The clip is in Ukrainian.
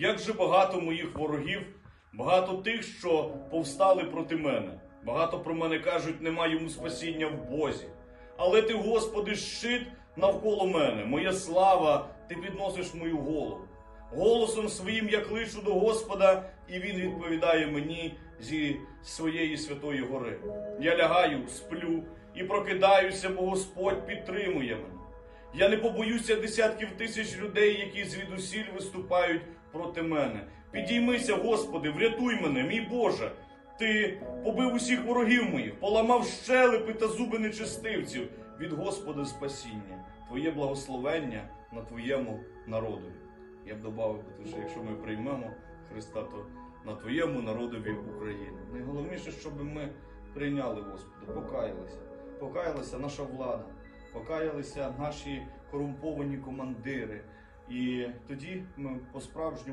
як же багато моїх ворогів, багато тих, що повстали проти мене. Багато про мене кажуть, нема йому спасіння в Бозі. Але ти, Господи, щит навколо мене, моя слава, ти підносиш мою голову. Голосом своїм я кличу до Господа, і Він відповідає мені зі своєї святої гори. Я лягаю, сплю і прокидаюся, бо Господь підтримує мене. Я не побоюся десятків тисяч людей, які звідусіль виступають проти мене. Підіймися, Господи, врятуй мене, мій Боже. Ти побив усіх ворогів моїх, поламав щелепи та зуби нечистивців від Господа спасіння, Твоє благословення на Твоєму народові. Я б додав, що якщо ми приймемо Христа, то на Твоєму народові України. Найголовніше, щоб ми прийняли Господа, покаялися. Покаялася наша влада, покаялися наші корумповані командири. І тоді ми по-справжньому.